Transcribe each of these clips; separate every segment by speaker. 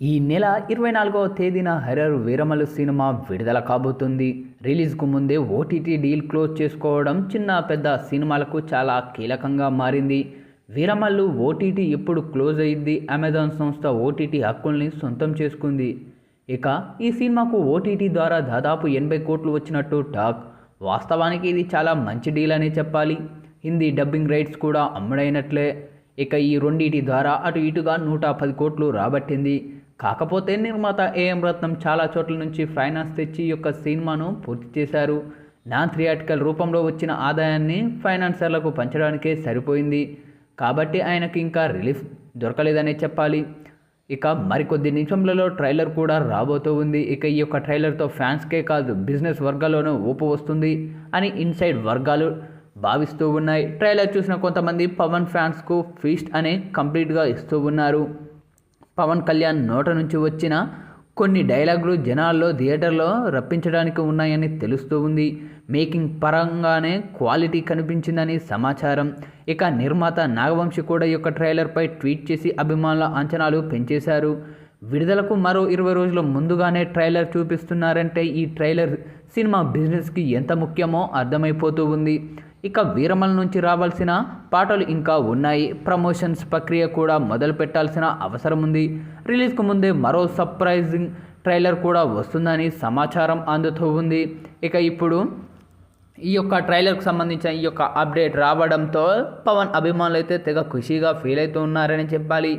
Speaker 1: ఈ నెల ఇరవై నాలుగవ తేదీన హెరర్ వీరమలు సినిమా విడుదల కాబోతుంది. రిలీజ్కు ముందే ఓటీటీ డీల్ క్లోజ్ చేసుకోవడం చిన్న పెద్ద సినిమాలకు చాలా కీలకంగా మారింది. వీరమల్లు ఓటీటీ ఎప్పుడు క్లోజ్ అయ్యింది అమెజాన్ సంస్థ ఓటీటీ హక్కుల్ని సొంతం చేసుకుంది. ఇక ఈ సినిమాకు ఓటీటీ ద్వారా దాదాపు ఎనభై కోట్లు వచ్చినట్టు టాక్. వాస్తవానికి ఇది చాలా మంచి డీల్ అనే చెప్పాలి. హిందీ డబ్బింగ్ రైట్స్ కూడా అమ్ముడైనట్లే. ఇక ఈ రెండింటి ద్వారా అటు ఇటుగా నూట పది కోట్లు రాబట్టింది. కాకపోతే నిర్మాత ఏఎం రత్నం చాలా చోట్ల నుంచి ఫైనాన్స్ తెచ్చి ఈ యొక్క సినిమాను పూర్తి చేశారు. నాన్ థియేటికల్ రూపంలో వచ్చిన ఆదాయాన్ని ఫైనాన్సర్లకు పంచడానికే సరిపోయింది. కాబట్టి ఆయనకి ఇంకా రిలీఫ్ దొరకలేదనే చెప్పాలి. ఇక మరికొద్ది నిమిషంలలో ట్రైలర్ కూడా రాబోతూ ఉంది. ఇక ఈ యొక్క ట్రైలర్తో ఫ్యాన్స్కే కాదు బిజినెస్ వర్గాల్లోనూ ఊపు వస్తుంది అని ఇన్సైడ్ వర్గాలు భావిస్తూ ఉన్నాయి. ట్రైలర్ చూసిన కొంతమంది పవన్ ఫ్యాన్స్కు ఫీస్ట్ అనే కంప్లీట్గా ఇస్తూ ఉన్నారు. పవన్ కళ్యాణ్ నోట నుంచి వచ్చిన కొన్ని డైలాగులు జనాల్లో థియేటర్లో రప్పించడానికి ఉన్నాయని తెలుస్తూ ఉంది. మేకింగ్ పరంగానే క్వాలిటీ కనిపించిందని సమాచారం. ఇక నిర్మాత నాగవంశి కూడా ఈ యొక్క ట్రైలర్పై ట్వీట్ చేసి అభిమానుల అంచనాలు పెంచేశారు. విడుదలకు మరో ఇరవై రోజుల ముందుగానే ట్రైలర్ చూపిస్తున్నారంటే ఈ ట్రైలర్ సినిమా బిజినెస్కి ఎంత ముఖ్యమో అర్థమైపోతూ ఉంది. ఇక వీరమల నుంచి రావాల్సిన పాటలు ఇంకా ఉన్నాయి. ప్రమోషన్స్ ప్రక్రియ కూడా మొదలు పెట్టాల్సిన అవసరం ఉంది. రిలీజ్కు ముందే మరో సర్ప్రైజింగ్ ట్రైలర్ కూడా వస్తుందని సమాచారం అందుతూ ఉంది. ఇక ఇప్పుడు ఈ యొక్క ట్రైలర్కి సంబంధించిన ఈ యొక్క అప్డేట్ రావడంతో పవన్ అభిమానులు అయితే తెగ ఖుషీగా ఫీల్ అవుతూ ఉన్నారని చెప్పాలి.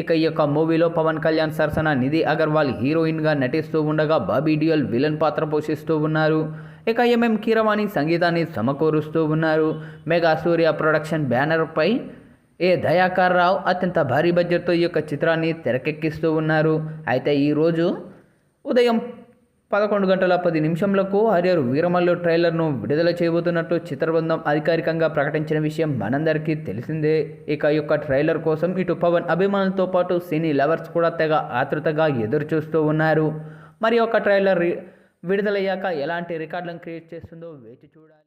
Speaker 1: ఇక ఈ యొక్క మూవీలో పవన్ కళ్యాణ్ సరసన నిధి అగర్వాల్ హీరోయిన్గా నటిస్తూ ఉండగా బాబీ డియోల్ విలన్ పాత్ర పోషిస్తూ ఉన్నారు. ఇక ఎంఎం కీరవాణి సంగీతాన్ని సమకూరుస్తూ ఉన్నారు. మెగా సూర్య ప్రొడక్షన్ బ్యానర్పై ఏ దయాకర్ రావు అత్యంత భారీ బడ్జెట్తో ఈ యొక్క చిత్రాన్ని తెరకెక్కిస్తూ ఉన్నారు. అయితే ఈరోజు ఉదయం పదకొండు గంటల పది నిమిషంలకు హరియర్ వీరమల్లు ట్రైలర్ను విడుదల చేయబోతున్నట్లు చిత్రబృందం అధికారికంగా ప్రకటించిన విషయం మనందరికీ తెలిసిందే. ఇక ఈ యొక్క ట్రైలర్ కోసం ఇటు పవన్ అభిమానులతో పాటు సినీ లవర్స్ కూడా తెగ ఆతృతగా ఎదురు చూస్తూ ఉన్నారు. మరి ఒక ట్రైలర్ విడుదలయ్యాక ఎలాంటి రికార్డులను క్రియేట్ చేస్తుందో వేచి చూడాలి.